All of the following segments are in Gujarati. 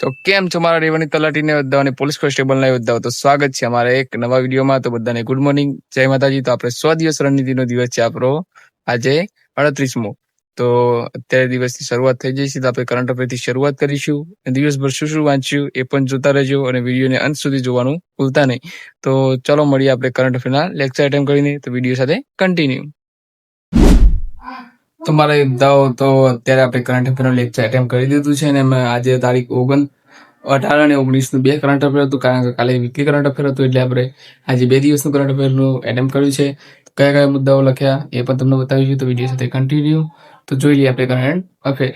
તો કેમ છો મારા રેવાની તલાટીને બધાને પોલીસ કોન્સ્ટેબલના યોદ્ધાઓ તો સ્વાગત છે અમારા એક નવા વિડીયોમાં. તો બધાને ગુડ મોર્નિંગ જય માતાજી. તો આપણે સો દિવસ રણનીતિનો દિવસ છે આપણો. આજે અડત્રીસમો. તો અત્યારે દિવસની શરૂઆત થઈ જઈ છે. તો આપણે કરંટ અફેરથી શરૂઆત કરીશું. અને દિવસભર શું શું વાંચ્યું એ પણ જોતા રહેજો અને વિડીયોને અંત સુધી જોવાનું ભૂલતા નહીં. તો ચલો મળીએ આપણે કરંટ અફેરના લેક્ચર એટેમ્પ કરીને. તો વીડિયો સાથે કન્ટિન્યુ તો મારે દાવ, તો અત્યારે આપણે કરંટ અફેરનું લેક્ચર એટેમ કરી દીધું છે અને મેં આજે તારીખ ઓગણ અઢાર અને ઓગણીસનું બે કરંટ અફેર હતું, કારણ કે કાલે વીકલી કરંટ અફેર હતું, એટલે આપણે આજે બે દિવસનું કરંટ અફેરનું એટેમ્પ કર્યું છે. કયા કયા મુદ્દાઓ લખ્યા એ પણ તમને બતાવીશું તો વીડિયો સાથે કન્ટિન્યુ તો જોઈ લઈએ આપણે કરંટ અફેર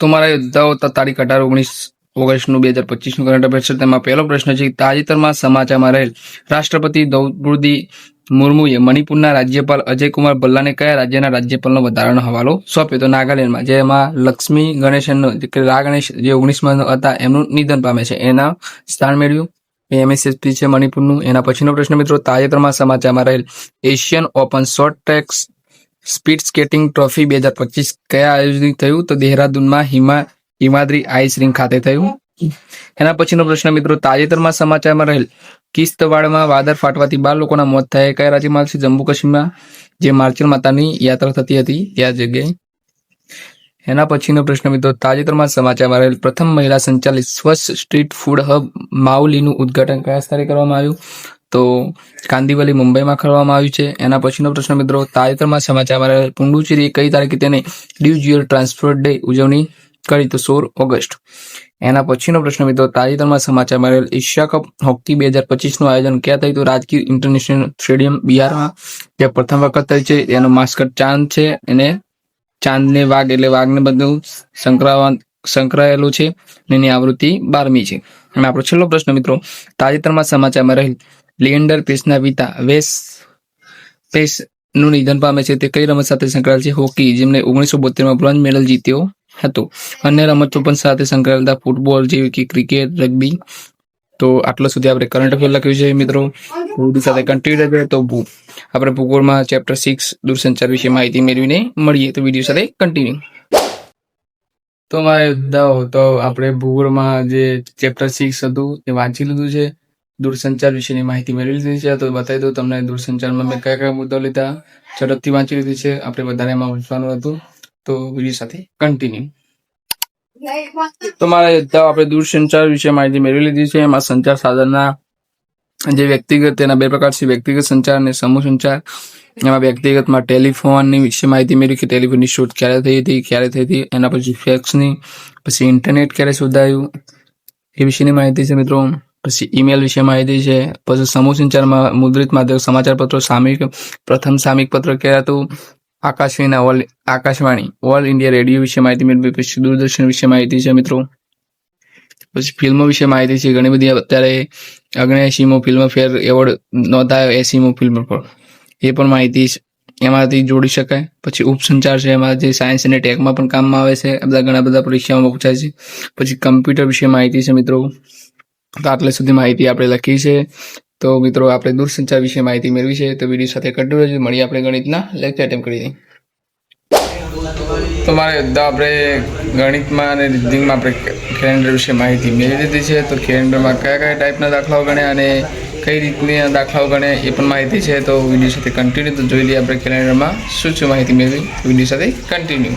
તો મારા યોદ્ધાઓ તારીખ અઢાર, ઓગણીસ ઓગસ્ટનું બે હજાર પચીસનું કરંટ અફેર છે. તેમાં પહેલો પ્રશ્ન છે તાજેતરમાં સમાચારમાં રહેલ રાષ્ટ્રપતિ દ્રૌપદી મુર્મુએ મણિપુરના રાજ્યપાલ અજયકુમાર ભલ્લાને કયા રાજ્યના રાજ્યપાલનો વધારાનો હવાલો સોંપ્યો તો નાગાલેન્ડમાં, જેમાં લક્ષ્મી ગણેશનનો રા ગણેશ જે ઓગણીસમાં હતા એમનું નિધન પામે છે. એના સ્થાન મેળવ્યું. એમએસએસપી છે મણિપુરનું. એના પછીનો પ્રશ્ન મિત્રો, તાજેતરમાં સમાચારમાં રહેલ Asian open short track speed skating trophy બે હજાર પચીસ કયા આયોજિત થયું? તો દેહરાદૂનમાં હિમા, હિમાદ્રી આઈસ રિંગ ખાતે થયું. એના પછીનો પ્રશ્ન મિત્રો, તાજેતરમાં સમાચારમાં રહેલ કિસ્તવાડમાં વાદળ ફાટવાથી બાર લોકોના મોત થયા. કયા રાજ્યમાં છે? જમ્મુ કાશ્મીરમાં, જે માર્ચલ માતાની યાત્રા થતી હતી. ત્યાં જગ્યાએ? એના પછીનો પ્રશ્ન મિત્રો, તાજેતરમાં સમાચારમાં રહેલ પ્રથમ મહિલા સંચાલિત સ્વચ્છ સ્ટ્રીટ ફૂડ હબ માઉલીનું ઉદ્ઘાટન કયા સ્થળે કરવામાં આવ્યું? તો કાંદીવલી, મુંબઈમાં કરવામાં આવ્યું છે. એના પછીનો પ્રશ્ન મિત્રો, તાજેતરમાં સમાચારમાં રહેલ પુંડુચેરી કઈ તારીખે તેને ડ્યુ યર ટ્રાન્સફર ડે ઉજવણી કરી? તો સોળ ઓગસ્ટ. એના પછીનો પ્રશ્ન મિત્રો, તાજેતરમાં સમાચારમાં મળેલ એશિયા કપ હોકી બે હજાર પચીસનું આયોજન ક્યાં થયું તો રાજગીર ઇન્ટરનેશનલ સ્ટેડિયમ બિહારમાં, જે પ્રથમ વખત થઈ છે, એનો માસ્કટ ચાંદ છે અને ચાંદને વાઘ એટલે વાઘને બધું સંકળાવા, સંકળાયેલું છે એની આવૃત્તિ બારમી છે. અને આપણો છેલ્લો પ્રશ્ન મિત્રો, તાજેતરમાં સમાચારમાં રહેલ લિએન્ડર પેસના પિતા વેસ પેસનું નિધન પામે છે, તે કઈ રમત સાથે સંકળાયેલ છે? હોકી જેમને ઓગણીસો બોતેરમાં બ્રોન્ઝ મેડલ જીત્યો હતો. અન્ય રમતો પણ સાથે સંકળાયેલા ફૂટબોલ જેવી કે ક્રિકેટ, રગ્બી. તો આટલા સુધી આપણે કરંટ અફેર લખ્યું છે મિત્રો. ભૂગોળ સાથે કન્ટિન્યુ રહેજો તો ભૂ, આપણે ભૂગોળમાં ચેપ્ટર સિક્સ દૂરસંચાર વિશે માહિતી મેળવીને મળીએ. તો વીડિયો સાથે કન્ટિન્યુ તો મારે દાવ, તો આપણે ભૂગોળમાં જે ચેપ્ટર સિક્સ હતું, એ વાંચી લીધું છે. દૂરસંચાર વિશેની માહિતી મેળવી લીધી છે. તો બતાવી દઉં તમને દૂરસંચારમાં મેં કયા કયા મુદ્દાઓ લીધા. ઝડપથી વાંચી લીધી છે. આપણે વધારે એમાં વાંચવાનું હતું. તો વીડિયો સાથે કન્ટિન્યુ તો મારે આપણે દૂરસંચાર વિશે માહિતી મેળવી લીધી છે. એમાં સંચાર સાધનના જે વ્યક્તિગત તેના બે પ્રકાર છે. વ્યક્તિગત સંચાર અને સમૂહ સંચાર. એમાં વ્યક્તિગતમાં ટેલિફોનની વિશે માહિતી મેળવી કે ટેલિફોનની શોધ ક્યારે થઈ હતી ક્યારે થઈ હતી એના પછી ફેક્સની પછી ઇન્ટરનેટ ક્યારે શોધાયું એ વિશેની માહિતી છે મિત્રો. પછી ઈમેલ વિશે માહિતી છે. પછી સમૂહ સંચારમાં મુદ્રિત માધ્યમ સમાચાર પત્રો સામયિક પ્રથમ સામયિક પત્ર ક્યારે હતું આકાશવાણીના all Akashvani all India radio વિશે માહિતી મેળવી પછી દૂરદર્શન વિશે માહિતી છે મિત્રો. પછી ફિલ્મો વિશે માહિતી છે. ઘણી બધી અત્યારે અગ્નેસીમો ફિલ્મ ફેર એવોર્ડ નોંધાયો એસીમો ફિલ્મ પર. એ પણ માહિતી એમાંથી જોડી શકાય. પછી ઉપસંચાર છે. એમાં જે સાયન્સ અને ટેકમાં પણ કામમાં આવે છે. બધા ઘણા બધા પરીક્ષાઓમાં પૂછાય છે. પછી કમ્પ્યુટર વિશે માહિતી છે મિત્રો. તો આટલે સુધી માહિતી આપણે લખી છે. તો મિત્રો, આપણે દૂરસંચાર વિશે માહિતી મેળવી છે. તો વીડિયો સાથે કન્ટિન્યુ રહેજો. મળીએ આપણે ગણિતના લેક્ચર એટેમ્પ કરી દઈએ તો મારે આપણે ગણિતમાં અને રીઝનિંગમાં આપણે કેલેન્ડર વિશે માહિતી મેળવી લીધી છે. તો કેલેન્ડરમાં કયા કયા ટાઈપના દાખલાઓ ગણ્યા અને કઈ રીતની દાખલાઓ ગણ્યા એ પણ માહિતી છે. તો વીડિયો સાથે કન્ટિન્યુ તો જોઈ લઈએ આપણે કેલેન્ડરમાં શું શું માહિતી મેળવી. વીડિયો સાથે કન્ટિન્યુ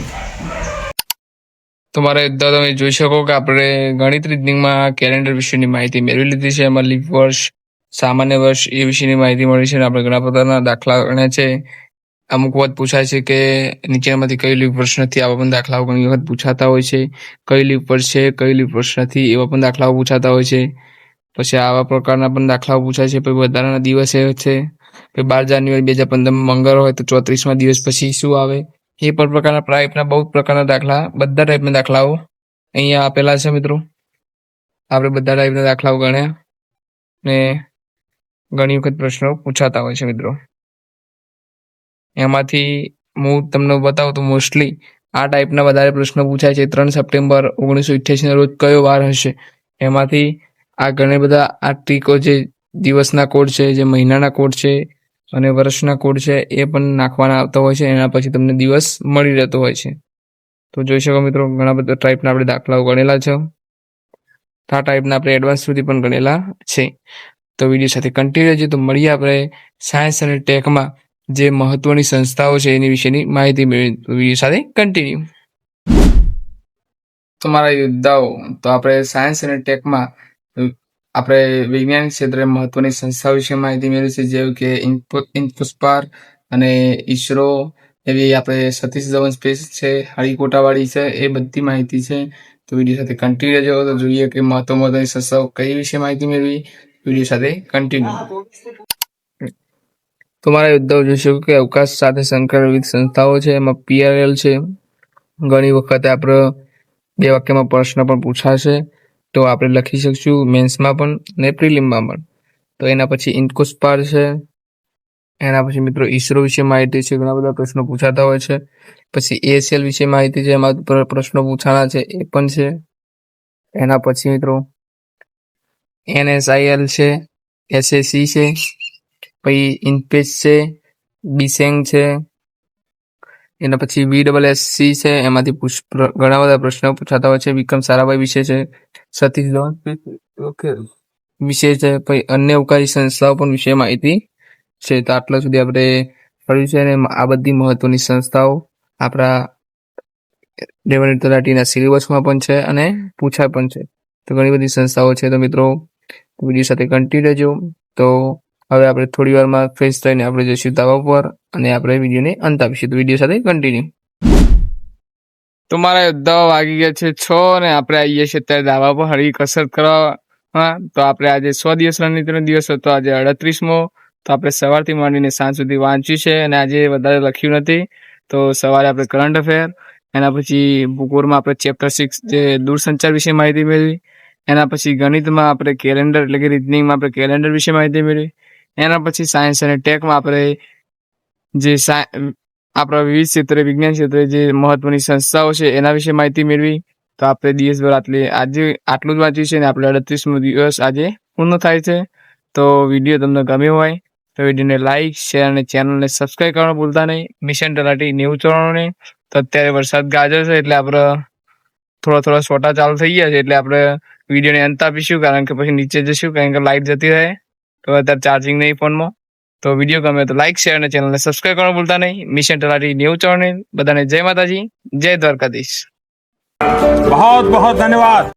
તો મારે તમે જોઈ શકો કે આપણે ગણિત રીઝનિંગમાં કેલેન્ડર વિશેની માહિતી મેળવી લીધી છે. એમાં લીપ વર્ષ સામાન્ય વર્ષ એ વિશેની માહિતી મળી છે આપણે ઘણા પ્રકારના દાખલા ગણ્યા છે. અમુક વખત પૂછાય છે કે નીચેનામાંથી કઈ લીપ નથી, આવા પણ દાખલાઓ ઘણી વખત પૂછાતા હોય છે. કઈ લીપ છે, કઈ લીપ નથી, એવા પણ દાખલાઓ પૂછાતા હોય છે. પછી આવા પ્રકારના પણ દાખલાઓ પૂછાય છે. પછી વધારાના દિવસે છે. પછી બાર જાન્યુઆરી બે હજાર પંદર મંગળ હોય તો ચોત્રીસમાં દિવસ પછી શું આવે? એ પણ પ્રકારના ટાઈપના બહુ પ્રકારના દાખલા, બધા ટાઈપના દાખલાઓ અહીંયા આપેલા છે મિત્રો. આપણે બધા ટાઈપના દાખલાઓ ગણ્યા ને ઘણી વખત પ્રશ્નો પૂછાતા હોય છે મિત્રો. એમાંથી હું તમને બતાવું તો મોસ્ટલી આ ટાઈપના વધારે પ્રશ્નો પૂછાય છે. ત્રણ સપ્ટેમ્બર ઓગણીસો અઠ્યાસીના રોજ કયો વાર હશે? એમાંથી આ ઘણા બધા આ ટ્રીકો જે દિવસના કોડ છે, જે મહિનાના કોડ છે અને વર્ષના કોડ છે, એ પણ નાખવાના આવતા હોય છે. એના પછી તમને દિવસ મળી રહેતો હોય છે. તો જોઈ શકો મિત્રો, ઘણા બધા ટાઈપના આપણે દાખલાઓ ગણેલા છે. આ ટાઈપના આપણે એડવાન્સ સુધી પણ ગણેલા છે. તો વીડિયો સાથે કન્ટિન્યુ રહેજો. તો મળીએ આપણે સાયન્સ અને ટેકમાં જે મહત્વની સંસ્થાઓ છે એની વિશેની માહિતી વીડિયો સાથે કન્ટિન્યુ તમારા યોદ્ધાઓ, તો આપણે સાયન્સ અને ટેકમાં આપણે વિજ્ઞાન ક્ષેત્રે મહત્વની સંસ્થાઓ વિશે માહિતી મેળવી છે. જેવું કે ઇન્ફોસ્પાર અને ઈસરો, એવી આપણે સતીશ ધવન સ્પેસ છે હરિકોટાવાળી છે, એ બધી માહિતી છે. તો વીડિયો સાથે કન્ટિન્યુ રહેજો. તો જોઈએ કે મહત્વ મહત્વની સંસ્થાઓ કઈ વિશે માહિતી મેળવી. વીડિયો સાથે કન્ટિન્યુ તમારા યોદ્ધાઓ જોશો કે અવકાશ સાથે સંકળાયેલ વિવિધ સંસ્થાઓ છે એમાં પીઆરએલ છે. ઘણી વખત આપણે બે વાક્યમાં પ્રશ્ન પણ પૂછાશે તો આપણે લખી શકશું મેન્સમાં પણ ને પ્રિલિમમાં પણ. તો એના પછી ઇન્કોસ્પાર છે. એના પછી મિત્રો ઈસરો વિશે માહિતી છે ઘણા બધા પ્રશ્નો પૂછાતા હોય છે. પછી એએસએલ વિશે માહિતી છે એમાં પ્ર- પ્રશ્નો પૂછાના છે એ પણ છે. એના પછી મિત્રો એનએસઆઈએલ છે, એસએસસી છે, પછી ઇનપેસ છે, બીસેંગ છે, એના પછી વી ડબલ એસ સી છે એમાંથી ઘણા બધા પ્રશ્નો પૂછાતા હોય છે. વિક્રમ સારાભાઈ વિશે છે, સતીશ ધવન ઓકે. વિશે છે, પછી અન્ય અવકાશી સંસ્થાઓ પણ વિશે માહિતી છે. તો આટલા સુધી આપણે પડ્યું છે અને આ બધી મહત્વની સંસ્થાઓ. આપણા રેવન્યુ તલાટીના સિલેબસમાં પણ છે અને પૂછાય પણ છે. તો ઘણી બધી સંસ્થાઓ છે તો મિત્રો વીડિયો સાથે કન્ટિન્યુ રહેજો. તો હવે આપણે થોડી વારમાં ફ્રેશ થઈને આપણે જઈશું દવા પર અને આપણે વિડીયોને અંત આપીશું. તો વીડિયો સાથે કન્ટિન્યુ તો મારા યોદ્ધાઓ વાગી ગયા છે છ અને આપણે આવીએ છીએ અત્યારે દાવા પર હળી કસરત કરવા. તો આપણે આજે સો દિવસ રણનીતિનો દિવસ હતો. આજે અડત્રીસમો. તો આપણે સવારથી માંડીને સાંજ સુધી વાંચ્યું છે અને આજે વધારે લખ્યું નથી. તો સવારે આપણે કરંટ અફેર એના પછી ભૂગોળમાં આપણે ચેપ્ટર સિક્સ જે દૂરસંચાર વિશે માહિતી મેળવી. એના પછી ગણિતમાં આપણે કેલેન્ડર એટલે કે રીઝનિંગમાં આપણે કેલેન્ડર વિશે માહિતી મેળવી. એના પછી સાયન્સ અને ટેકમાં આપણે જે આપણા વિવિધ ક્ષેત્રે, વિજ્ઞાન ક્ષેત્રે જે મહત્વની સંસ્થાઓ છે, એના વિશે માહિતી મેળવી. તો આપણે દિવસભર આટલી, આજે આટલું જ વાંચ્યું છે ને આપણે અડત્રીસમો દિવસ આજે પૂર્ણ થાય છે. તો વીડિયો તમને ગમ્યો હોય તો વિડીયોને લાઇક શેર અને ચેનલને સબસ્ક્રાઈબ કરવાનું ભૂલતા નહીં. મિશન તલાટી નેવું ચોરાણું તો અત્યારે વરસાદ ગાજર છે એટલે આપણે થોડા થોડા છોટા ચાલુ થઈ ગયા છે એટલે આપણે વિડીયોને અંત આપીશું, કારણ કે પછી નીચે જશું, કારણ કે લાઈટ જતી રહે. તો અત્યારે ચાર્જિંગ નહીં ફોનમાં તો વીડિયો ગમે તો લાઇક શેર અને ચેનલને સબસ્ક્રાઈબ કરવાનું ભૂલતા નહીં. મિશન તલાટી ન્યૂ ચેનલ બધાને જય માતાજી, જય દ્વારકાધીશ. બહુ બહુ ધન્યવાદ.